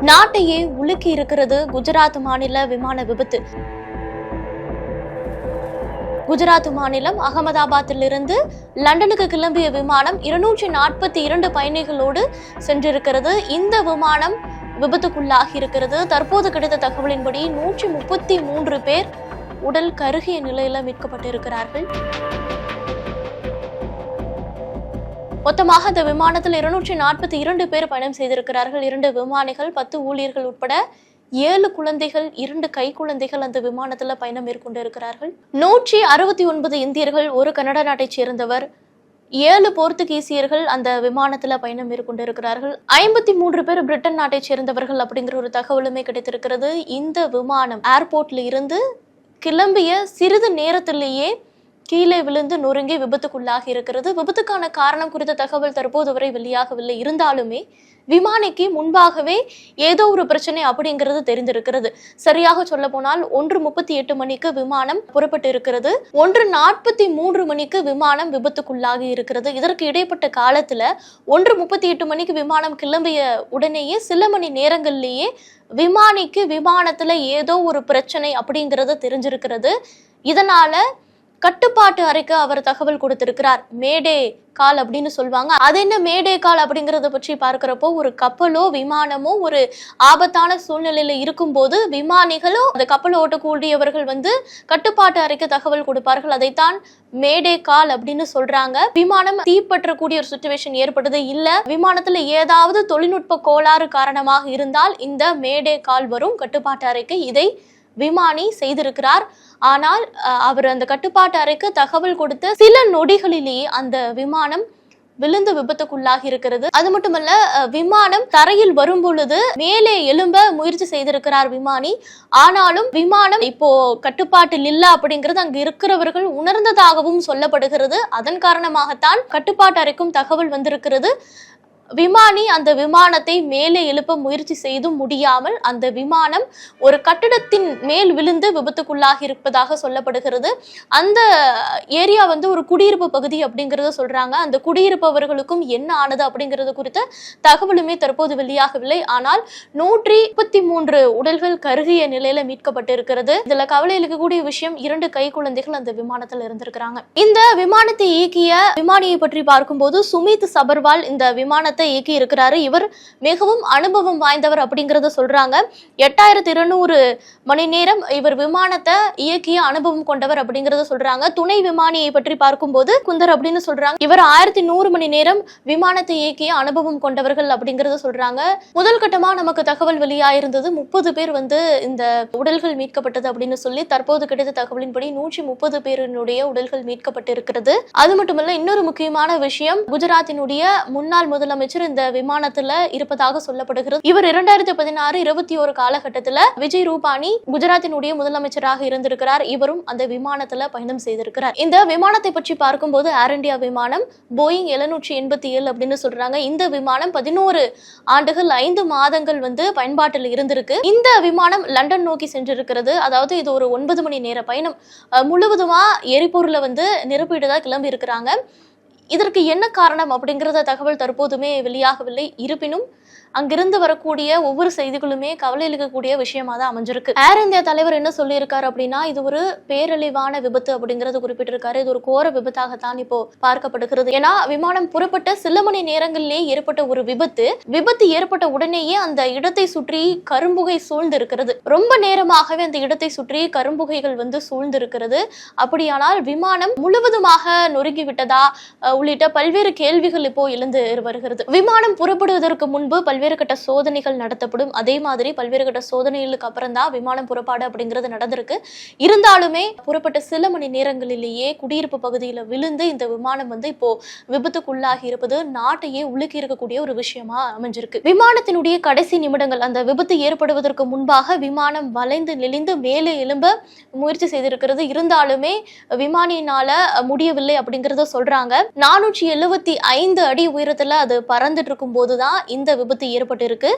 நாட்டையே உலுக்கி இருக்கிறது குஜராத் மாநில விமான விபத்து. குஜராத் மாநிலம் அகமதாபாத்திலிருந்து லண்டனுக்கு கிளம்பிய விமானம் இருநூற்றி நாற்பத்தி இரண்டு பயணிகளோடு சென்றிருக்கிறது. இந்த விமானம் விபத்துக்குள்ளாகி இருக்கிறது. தற்போது கிடைத்த தகவலின்படி நூற்றி முப்பத்தி மூன்று பேர் உடல் கருகிய நிலையில மீட்கப்பட்டிருக்கிறார்கள். மொத்தமாக இந்த விமானத்தில் இருநூற்றி நாற்பத்தி இரண்டு பேர் பயணம் செய்திருக்கிறார்கள். இரண்டு விமானிகள் பத்து ஊழியர்கள் உட்பட ஏழு குழந்தைகள் இரண்டு கை குழந்தைகள் அந்த விமானத்துல பயணம் மேற்கொண்டு இருக்கிறார்கள் நூற்றி அறுபத்தி ஒன்பது இந்தியர்கள் ஒரு கனடா நாட்டைச் சேர்ந்தவர் ஏழு போர்த்துகீசியர்கள் அந்த விமானத்துல பயணம் மேற்கொண்டு இருக்கிறார்கள் ஐம்பத்தி மூன்று பேர் பிரிட்டன் நாட்டைச் சேர்ந்தவர்கள் அப்படிங்கிற ஒரு தகவலுமே கிடைத்திருக்கிறது. இந்த விமானம் ஏர்போர்ட்ல இருந்து கிளம்பிய சிறிது நேரத்திலேயே கீழே விழுந்து நொறுங்கி விபத்துக்குள்ளாகி இருக்கிறது. விபத்துக்கான காரணம் குறித்த தகவல் தற்போது வரை வெளியாகவில்லை. இருந்தாலுமே விமானிக்கு முன்பாகவே ஏதோ ஒரு பிரச்சனை அப்படிங்கிறது தெரிந்திருக்கிறது. சரியாக சொல்ல போனால் ஒன்று முப்பத்தி எட்டு மணிக்கு விமானம் புறப்பட்டு இருக்கிறது ஒன்று நாற்பத்தி மூன்று மணிக்கு விமானம் விபத்துக்குள்ளாகி இருக்கிறது. இதற்கு இடைப்பட்ட காலத்துல ஒன்று முப்பத்தி எட்டு மணிக்கு விமானம் கிளம்பிய உடனேயே சில மணி நேரங்கள்லேயே விமானிக்கு விமானத்துல ஏதோ ஒரு பிரச்சனை அப்படிங்கிறது தெரிஞ்சிருக்கிறது. இதனால கட்டுப்பாட்டு அறைக்கு அவர் தகவல் கொடுத்திருக்கிறார். மேடே கால் அப்படின்னு சொல்லுவாங்க. அது என்ன மேடே கால் அப்படிங்கறத பற்றி பார்க்கிறப்போ ஒரு கப்பலோ விமானமோ ஒரு ஆபத்தான சூழ்நிலையில இருக்கும்போது விமானிகளோ அந்த கப்பல் ஓட்டக்கூடியவர்கள் வந்து கட்டுப்பாட்டு அறைக்கு தகவல் கொடுப்பார்கள். அதைத்தான் மேடே கால் அப்படின்னு சொல்றாங்க. விமானம் தீப்பற்றக்கூடிய ஒரு சுச்சுவேஷன் ஏற்பட்டது இல்ல. விமானத்துல ஏதாவது தொழில்நுட்ப கோளாறு காரணமாக இருந்தால் இந்த மேடே கால் வரும். கட்டுப்பாட்டு அறைக்கு இதை விமானி செய்திருக்கிறார். ஆனால் அவர் அந்த கட்டுப்பாட்டு அறைக்கு தகவல் கொடுத்த சில நொடிகளிலேயே அந்த விமானம் விழுந்து விபத்துக்குள்ளாகி இருக்கிறது. அது மட்டுமல்ல விமானம் தரையில் வரும் பொழுது மேலே எழும்ப முயற்சி செய்திருக்கிறார் விமானி. ஆனாலும் விமானம் இப்போ கட்டுப்பாட்டில் இல்ல அப்படிங்கிறது அங்கு இருக்கிறவர்கள் உணர்ந்ததாகவும் சொல்லப்படுகிறது. அதன் காரணமாகத்தான் கட்டுப்பாட்டு அறைக்கும் தகவல் வந்திருக்கிறது. விமானி அந்த விமானத்தை மேலே எழுப்ப முயற்சி செய்தும் முடியாமல் அந்த விமானம் ஒரு கட்டிடத்தின் மேல் விழுந்து விபத்துக்குள்ளாகி இருப்பதாக சொல்லப்படுகிறது. அந்த ஏரியா வந்து ஒரு குடியிருப்பு பகுதி அப்படிங்கறத சொல்றாங்க. அந்த குடியிருப்பவர்களுக்கும் என்ன ஆனது அப்படிங்கிறது குறித்த தகவலுமே தற்போது வெளியாகவில்லை. ஆனால் நூற்றி முப்பத்தி மூன்று உடல்கள் கருகிய நிலையில மீட்கப்பட்டிருக்கிறது. இதுல கவலை இருக்கக்கூடிய விஷயம் இரண்டு கை குழந்தைகள் அந்த விமானத்தில் இருந்திருக்கிறாங்க. இந்த விமானத்தை இயக்கிய விமானியை பற்றி பார்க்கும்போது சுமித் சபர்வால் இந்த விமானத்தை படத்தை இயக்கி இருக்கிறாரு இவர் மிகவும் அனுபவம் வாய்ந்தவர் அப்படிங்கிறத சொல்றாங்க. எட்டாயிரத்தி இருநூறு மணி நேரம் இவர் விமானத்தை இயக்கிய அனுபவம் கொண்டவர் அப்படிங்கிறத சொல்றாங்க. துணை விமானியை பற்றி பார்க்கும்போது குந்தர் அப்படின்னு சொல்றாங்க. இவர் ஆயிரத்தி நூறு மணி நேரம் விமானத்தை இயக்கிய அனுபவம் கொண்டவர்கள் அப்படிங்கிறத சொல்றாங்க. முதல் கட்டமா நமக்கு தகவல் வெளியாயிருந்தது. முப்பது பேர் வந்து இந்த உடல்கள் மீட்கப்பட்டது அப்படின்னு சொல்லி தற்போது கிடைத்த தகவலின்படி நூற்றி முப்பது பேரினுடைய உடல்கள் மீட்கப்பட்டிருக்கிறது. அது மட்டுமல்ல இன்னொரு முக்கியமான விஷயம் குஜராத்தினுடைய முன்னாள் முதலமைச்சர் இந்த விமானத்துல இருப்பதாக சொல்லப்படுகிறது. இவர் இரண்டாயிரத்தி பதினாறு இருபத்தி ஒரு காலகட்டத்துல விஜய் ரூபானி குஜராத்தினுடைய முதலமைச்சராக இருந்திருக்கிறார். இவரும் அந்த விமானத்துல பயணம் செய்திருக்கிறார். இந்த விமானத்தை பற்றி பார்க்கும்போது ஏர் இந்தியா விமானம் போயிங் எழுநூற்றி எண்பத்தி ஏழு அப்படின்னு சொல்றாங்க. இந்த விமானம் பதினோரு ஆண்டுகள் ஐந்து மாதங்கள் வந்து பயன்பாட்டில் இருந்திருக்கு. இந்த விமானம் லண்டன் நோக்கி சென்றிருக்கிறது. அதாவது இது ஒரு ஒன்பது மணி நேர பயணம். முழுவதுமா எரிபொருளை வந்து நிரப்பிட்டு தான் கிளம்பி இருக்கிறாங்க இதற்கு என்ன காரணம் அப்படிங்கிறத தகவல் தற்போதுமே வெளியாகவில்லை. இருப்பினும் அங்கிருந்து வரக்கூடிய ஒவ்வொரு செய்திகளுமே கவலை இழுக்கக்கூடிய விஷயமா தான் அமைஞ்சிருக்கு. ஏர் இந்தியா தலைவர் என்ன சொல்லியிருக்காரு அப்படின்னா இது ஒரு பேரழிவான விபத்து அப்படிங்கறது குறிப்பிட்டிருக்காரு. இது ஒரு கோர விபத்தாகத்தான் இப்போ பார்க்கப்படுகிறது. ஏன்னா விமானம் புறப்பட்ட சில மணி நேரங்களிலே ஏற்பட்ட ஒரு விபத்து விபத்து ஏற்பட்ட உடனேயே அந்த இடத்தை சுற்றி கரும்புகை சூழ்ந்து இருக்கிறது ரொம்ப நேரமாகவே அந்த இடத்தை சுற்றி கரும்புகைகள் வந்து சூழ்ந்து இருக்கிறது அப்படியானால் விமானம் முழுவதுமாக நொறுங்கி விட்டதா உள்ளிட்ட பல்வேறு கேள்விகள் இப்போ எழுந்து வருகிறது. விமானம் புறப்படுவதற்கு முன்பு பல்வேறு கட்ட சோதனைகள் நடத்தப்படும். அதே மாதிரி பல்வேறு கட்ட சோதனைகளுக்கு அப்புறம் தான் விமானம் புறப்பாடு அப்படிங்கிறது நடந்திருக்கு. இருந்தாலுமே புறப்பட்ட சில மணி நேரங்களிலேயே குடியிருப்பு பகுதியில் விழுந்து இந்த விமானம் வந்து இப்போ விபத்துக்குள்ளாகி இருப்பது நாட்டையே உலுக்கி இருக்கக்கூடிய ஒரு விஷயமா அமைஞ்சிருக்கு. விமானத்தினுடைய கடைசி நிமிடங்கள் அந்த விபத்து ஏற்படுவதற்கு முன்பாக விமானம் வளைந்து நெளிந்து மேலே எழும்ப முயற்சி செய்திருக்கிறது. இருந்தாலுமே விமானியினால முடியவில்லை அப்படிங்கறத சொல்றாங்க. நானூற்றி எழுபத்தி ஐந்து அடி உயரத்தில் அது பறந்துட்டு இருக்கும் போதுதான் இந்த விபத்து ஏற்பட்டிருக்கு.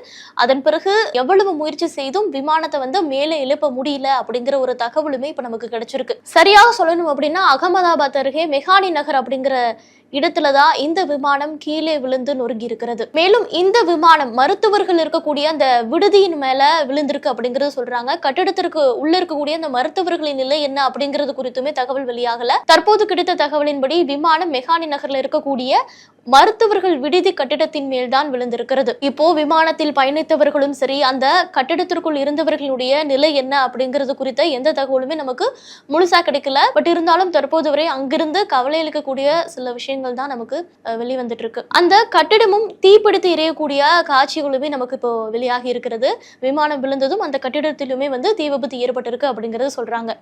அதன் பிறகு எவ்வளவு முயற்சி செய்தும் விமானத்தை வந்து மேலே எழுப்ப முடியல அப்படிங்கிற ஒரு தகவலுமே இப்போ நமக்கு கிடைச்சிருக்கு. சரியாக சொல்லணும் அப்படின்னா அகமதாபாத் அருகே மெஹானி நகர் அப்படிங்கிற இடத்துல தான் இந்த விமானம் கீழே விழுந்து நொறுங்கி இருக்கிறது. மேலும் இந்த விமானம் மருத்துவர்கள் இருக்கக்கூடிய அந்த விடுதியின் மேல விழுந்திருக்கு அப்படிங்கறது சொல்றாங்க. கட்டிடத்திற்கு உள்ள இருக்கக்கூடிய அந்த மருத்துவர்களின் நிலை என்ன அப்படிங்கிறது குறித்துமே தகவல் வெளியாகல. தற்போது கிடைத்த தகவலின்படி விமானம் மெஹானி நகர்ல இருக்கக்கூடிய மருத்துவர்கள் விடுதி கட்டிடத்தின் மேல் தான் விழுந்திருக்கிறது. இப்போ விமானத்தில் பயணித்தவர்களும் சரி அந்த கட்டிடத்திற்குள் இருந்தவர்களுடைய நிலை என்ன அப்படிங்கிறது குறித்த எந்த தகவலுமே நமக்கு முழுசா கிடைக்கல. பட் இருந்தாலும் தற்போது வரை அங்கிருந்து கவலை அளிக்கக்கூடிய சில விஷயங்கள் தான் நமக்கு வெளிவந்துட்டு இருக்கு அந்த கட்டிடமும் தீப்பிடித்து எரியக்கூடிய காட்சிகளுமே நமக்கு இப்போ வெளியாகி இருக்கிறது. விமானம் விழுந்ததும் அந்த கட்டிடத்திலுமே வந்து தீ விபத்து ஏற்பட்டிருக்கு அப்படிங்கறது சொல்றாங்க.